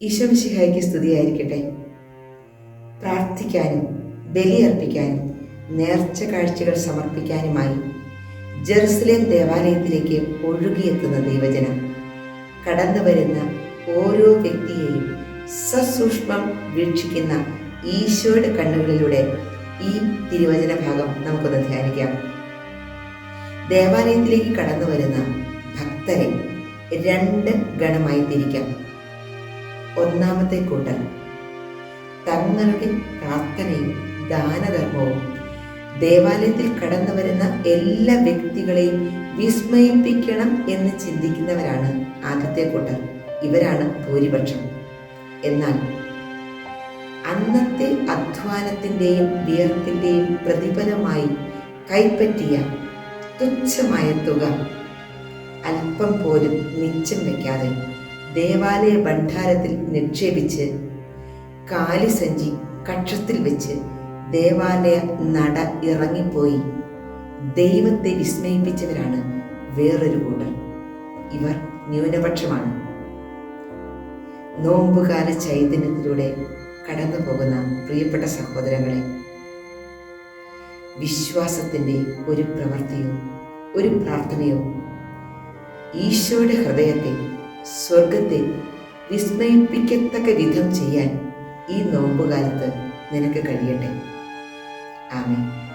ഈശോമിശിഹായ്ക്ക് സ്തുതിയായിരിക്കട്ടെ. പ്രാർത്ഥിക്കാനും ബലിയർപ്പിക്കാനും നേർച്ച കാഴ്ചകൾ സമർപ്പിക്കാനുമായി ജെറുസലേം ദേവാലയത്തിലേക്ക് ഒഴുകിയെത്തുന്ന ദൈവജനം. കടന്നു വരുന്ന ഓരോ വ്യക്തിയെയും സസൂക്ഷ്മം വീക്ഷിക്കുന്ന ഈശോയുടെ കണ്ണുകളിലൂടെ ഈ തിരുവചന ഭാഗം നമുക്കൊന്ന് ധ്യാനിക്കാം. ദേവാലയത്തിലേക്ക് കടന്നു വരുന്ന ഭക്തരെ രണ്ട് ഗണമായി തിരിക്കാം. ഒന്നാമത്തെ കൂട്ടം തങ്ങളുടെ പ്രാർത്ഥനയും ദാനധർമ്മവും. ദേവാലയത്തിൽ കടന്നു വരുന്ന എല്ലാ വ്യക്തികളെയും വിസ്മയിപ്പിക്കണം എന്ന് ചിന്തിക്കുന്നവരാണ് ആദ്യത്തെ കൂട്ടർ ഇവരാണ് ഭൂരിപക്ഷം. എന്നാൽ അന്നത്തെ അധ്വാനത്തിന്റെയും വിയർപ്പിന്റെയും പ്രതിഫലമായി കൈപ്പറ്റിയ തുച്ഛമായ തുക അല്പം പോലും മിച്ചം വയ്ക്കാതെ ദേവാലയ ഭണ്ഡാരത്തിൽ നിക്ഷേപിച്ച് കാലിസഞ്ചി കക്ഷത്തിൽ വെച്ച് ദേവാലയ നട ഇറങ്ങിപ്പോയി. ദൈവത്തെ വിസ്മയിപ്പിച്ചവരാണ് വേറൊരു കൂട്ടർ. ഇവർ ന്യൂനപക്ഷമാണ്. നോമ്പുകാല ചൈതന്യത്തിലൂടെ കടന്നു പോകുന്ന പ്രിയപ്പെട്ട സഹോദരങ്ങളെ വിശ്വാസത്തിന്റെ ഒരു പ്രവൃത്തിയോ ഒരു പ്രാർത്ഥനയോ ഈശോയുടെ ഹൃദയത്തെ സ്വർഗത്തെ വിസ്മയിപ്പിക്കത്തക്ക വിധം ചെയ്യാൻ ഈ നോമ്പുകാലത്ത് നിനക്ക് കഴിയട്ടെ. ആമേ